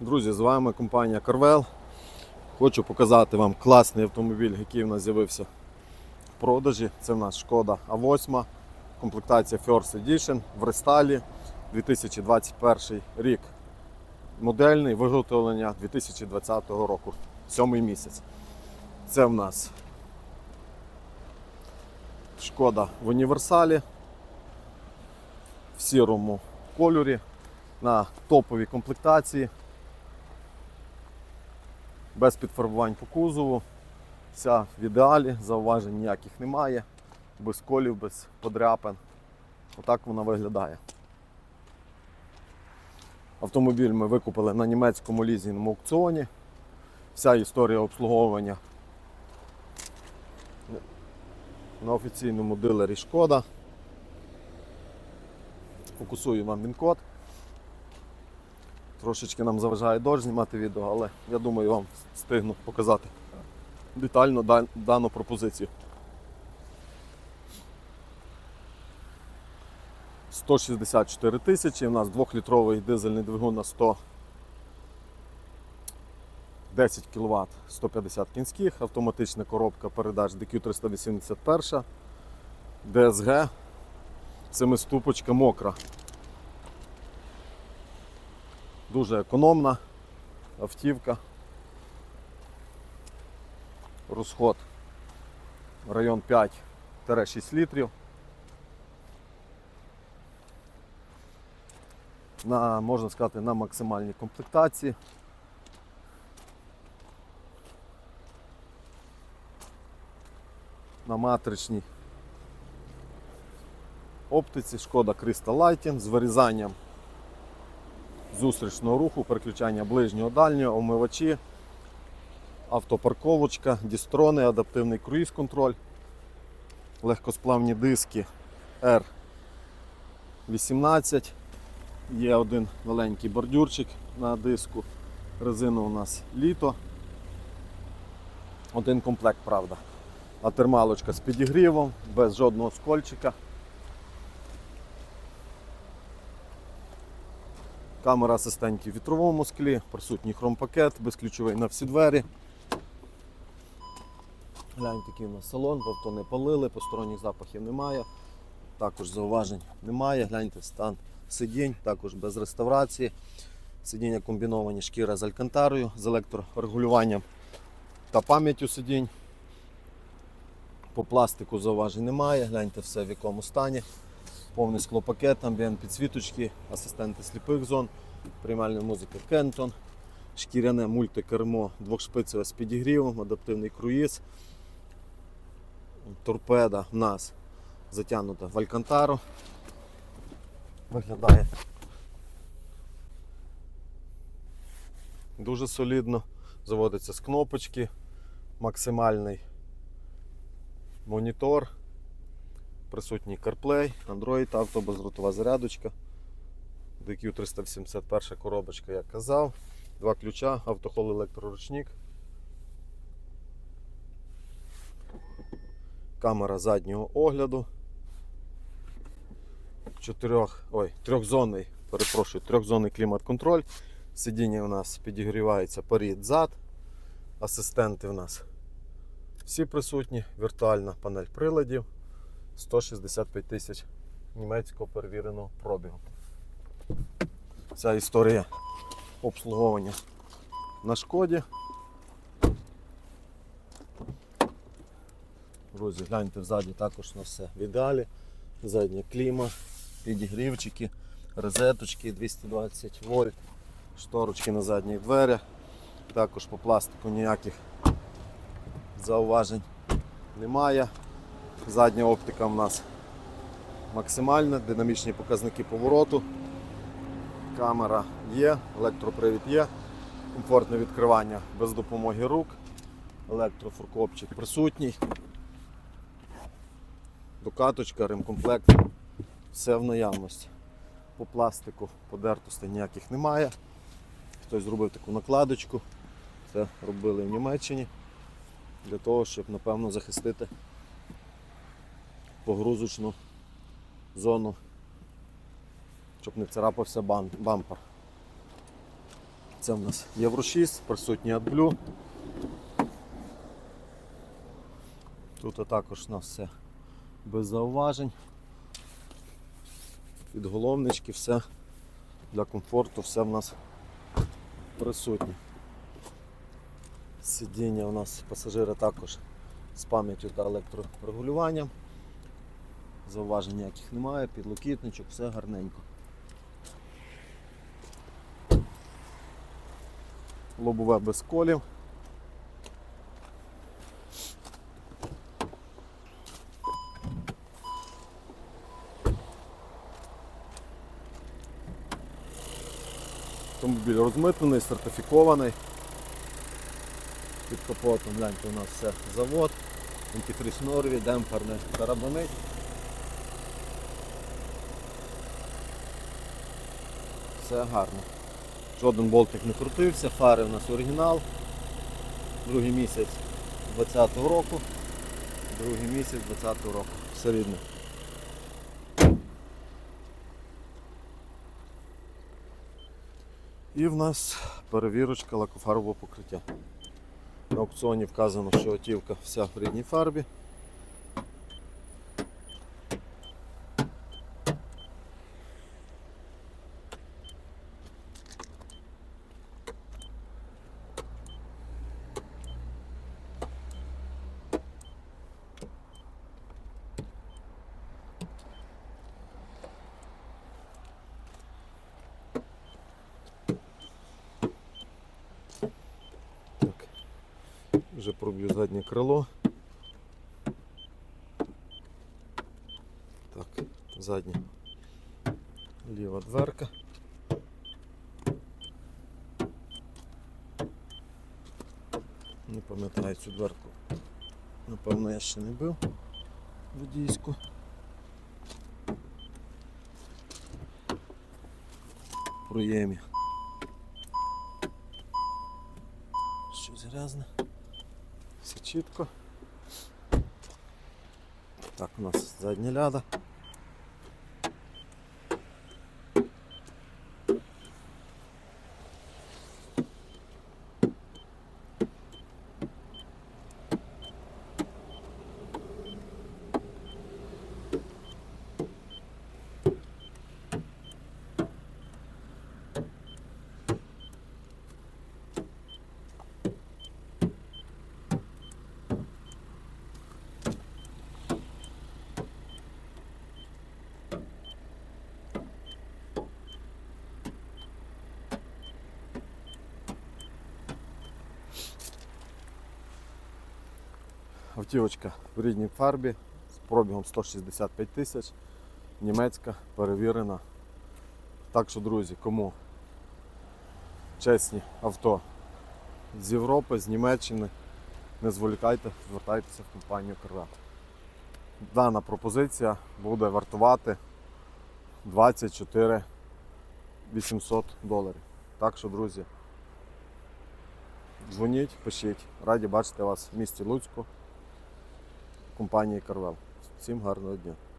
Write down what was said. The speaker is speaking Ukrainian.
Друзі, з вами компанія Carvel. Хочу показати вам класний автомобіль, який у нас з'явився в продажі. Це в нас Шкода А8, комплектація First Edition в рестайлі 2021 рік. Модельний виготовлення 2020 року, сьомий місяць. Це в нас Шкода в універсалі в сірому кольорі на топовій комплектації. Без підфарбувань по кузову. Вся в ідеалі, зауважень ніяких немає, без колів, без подряпин. Отак вона виглядає. Автомобіль ми викупили на німецькому лізінговому аукціоні. Вся історія обслуговування на офіційному дилері Шкода. Фокусую вам він-код. Трошечки нам заважає дощ знімати відео, але я думаю, вам встигну показати детально дану пропозицію. 164 тисячі, у нас 2-літровий дизельний двигун на 110 кВт, 150 кінських, автоматична коробка передач DQ381, DSG, семиступочка мокра. Дуже економна автівка. Розход район 5-6 літрів. На, можна сказати, на максимальній комплектації. На матричній оптиці шкода Crystal Lighting з вирізанням зустрічного руху, переключання ближнього дальнього, омивачі, автопарковочка, дістрони, адаптивний круїз-контроль, легкосплавні диски R18. Є один маленький бордюрчик на диску. Резина у нас літо. Один комплект, правда. А термалочка з підігрівом, без жодного скольчика. Камера асистентів в вітровому склі, присутній хромпакет, безключовий на всі двері. Глянь, такий у нас салон, в авто не палили, посторонніх запахів немає. Також зауважень немає. Гляньте стан сидінь, також без реставрації. Сидіння комбіновані шкіра з алькантарою, з електрорегулюванням та пам'яттю сидінь. По пластику зауважень немає. Гляньте все в якому стані. Повний склопакет, амбієнт підсвіточки, асистенти сліпих зон, приймальна музика Кентон, шкіряне мультикермо двохшпицеве з підігрівом, адаптивний круїз. Торпеда в нас затягнута в Алькантару. Виглядає дуже солідно. Заводиться з кнопочки, максимальний монітор. Присутній CarPlay, Android, авто, безротова зарядочка. DQ371 коробочка, як казав. Два ключа, автохол електроручник. Камера заднього огляду. Чотирьох, ой, трьохзонний, перепрошую, трьохзонний клімат-контроль. Сидіння у нас підігрівається перед зад. Асистенти у нас всі присутні, віртуальна панель приладів. 165 тисяч німецького перевіреного пробігу. Ця історія обслуговування на шкоді. Друзі, гляньте взаді також на все в. Задня кліма, підігрівчики, розеточки 220 вольт, шторочки на задніх дверях. Також по пластику ніяких зауважень немає. Задня оптика в нас максимальна, динамічні показники повороту. Камера є, електропривід є, комфортне відкривання без допомоги рук, електрофуркопчик присутній, докаточка, ремкомплект, все в наявності. По пластику подертостей ніяких немає. Хтось зробив таку накладочку, це робили в Німеччині для того, щоб напевно захистити погрузочну зону, щоб не царапався бам- бампер. Це в нас Євро 6, присутній AdBlue. Тут також у нас все без зауважень. Підголовнички, все для комфорту, все в нас присутнє. Сидіння у нас пасажира також з пам'яттю та електрорегулюванням. Зауважень ніяких немає, підлокітничок, все гарненько. Лобове без колів. Автомобіль розмитнений, сертифікований. Під капотом гляньте, у нас все завод, антифріз Норві, демпферне карабани. Все гарно. Жоден болтик не крутився, фари у нас оригінал. Другий місяць 20-го року. Другий місяць 20-го року. Все рідне. І в нас перевірочка лакофарбового покриття. На аукціоні вказано, що автівка вся в рідній фарбі. Вже проб'ю заднє крило. Так, задня ліва дверка. Не пам'ятаю цю дверку. Напевно, я ще не бив водійську. В проємі. Щось грязне. Все чітко. Так, у нас задня ляда. Автівочка в рідній фарбі з пробігом 165 тисяч. Німецька, перевірена. Так що, друзі, кому чесні авто з Європи, з Німеччини, не зволікайте, звертайтеся в компанію Корвет. Дана пропозиція буде вартувати 24 800 доларів. Так що, друзі, дзвоніть, пишіть. Раді бачити вас в місті Луцьку компанії Карвел. Всім гарного дня.